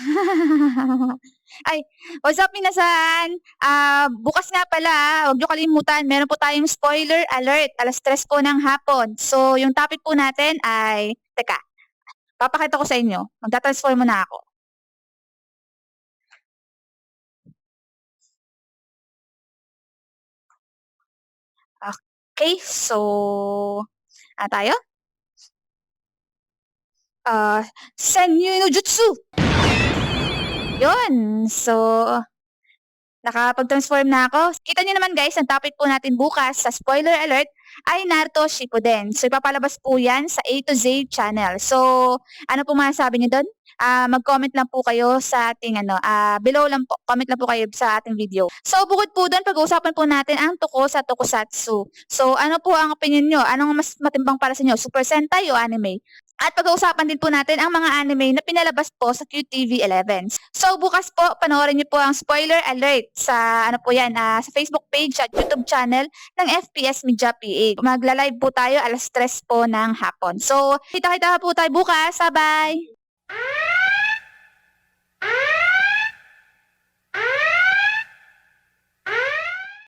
Ay, what's up minasan? Ah, bukas nga pala, ah, huwag niyo kalimutan, meron po tayong spoiler alert, 3:00 po ng hapon. So, yung topic po natin ay teka, papakita ko sa inyo, magta-transform muna ako. Okey, so ano tayo? Ah, Senyu no Jutsu! Yun, so nakapag-transform na ako. Kita niyo naman guys, ang topic po natin bukas sa spoiler alert ay Naruto Shippuden. So ipapalabas po 'yan sa A to Z channel. So, ano pong masasabi niyo dun? Ah, mag-comment lang po kayo sa ating ano, ah, below lang po, comment lang po kayo sa ating video. So, bukod po dun, pag-uusapan po natin ang tuko sa tokusatsu. So, ano po ang opinyon niyo? Anong mas matimbang para sa inyo, Super Sentai o anime? At pag-uusapan din po natin ang mga anime na pinalabas po sa QTV11. So, bukas po, panoorin niyo po ang spoiler alert sa ano po 'yan, ah, sa Facebook page at YouTube channel ng FPS Media PH. Magla-live po tayo 3:00 po ng hapon. So, kita-kita po tayo bukas. Ba-bye!